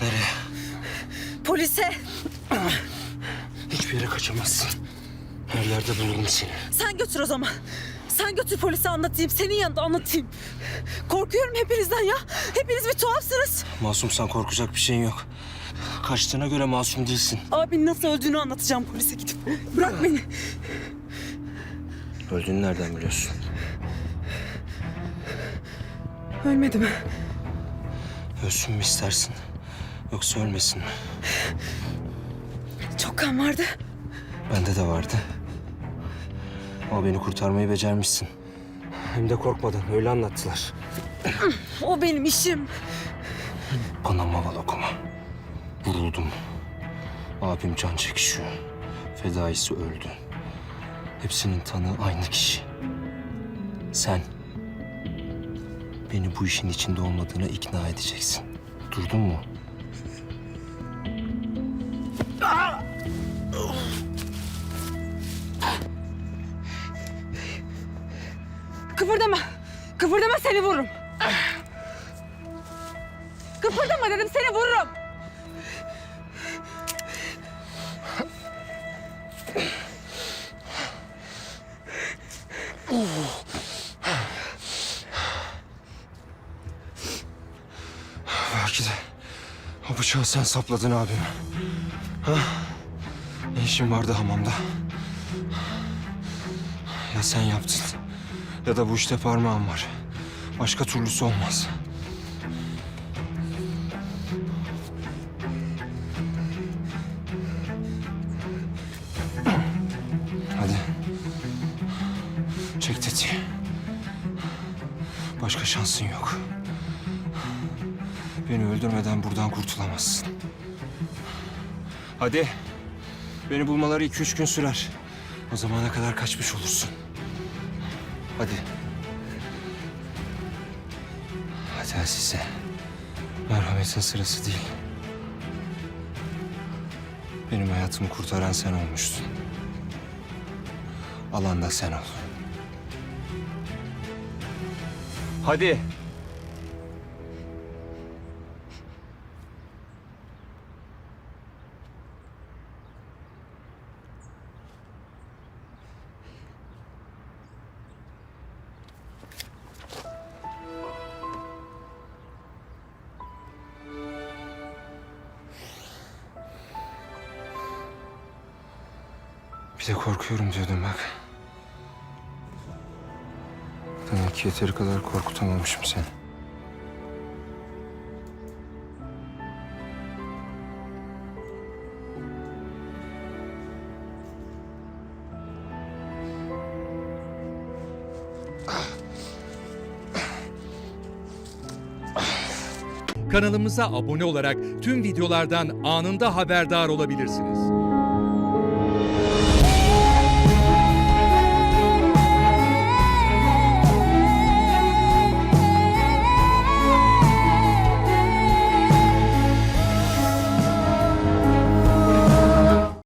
Nereye? Polise. Hiçbir yere kaçamazsın. Her yerde bulurum seni. Sen götür o zaman. Sen götür polise anlatayım. Senin yanında anlatayım. Korkuyorum hepinizden ya. Hepiniz bir tuhafsınız. Masumsan korkacak bir şeyin yok. Kaçtığına göre masum değilsin. Abinin nasıl öldüğünü anlatacağım polise gidip. Bırak beni. Öldüğünü nereden biliyorsun? Ölmedi mi? Ölsün mü istersin? Yoksa ölmesin mi? Çok kan vardı. Bende de vardı. Ama beni kurtarmayı becermişsin. Hem de korkmadan öyle anlattılar. O benim işim. Bana maval okuma. Vuruldum. Abim can çekişiyor. Fedaisi öldü. Hepsinin tanığı aynı kişi. Sen beni bu işin içinde olmadığına ikna edeceksin. Durdun mu? Kıpırdama. Kıpırdama seni vururum. Kıpırdama dedim seni vururum. Belki de o bıçağı sen sapladın abime. Ha? Ne işin vardı hamamda? Ya sen yaptın ya da bu işte parmağın var. Başka türlüsü olmaz. Hadi. Çek tetiği. Başka şansın yok. Beni öldürmeden buradan kurtulamazsın. Hadi. Beni bulmaları iki üç gün sürer. O zamana kadar kaçmış olursun. Hadi. Hadi Azize. Merhametin sırası değil. Benim hayatımı kurtaran sen olmuştun. Alan da sen ol. Hadi. De korkuyorum diyordum bak. Demek ki yeteri kadar korkutamamışım seni. Kanalımıza abone olarak tüm videolardan anında haberdar olabilirsiniz.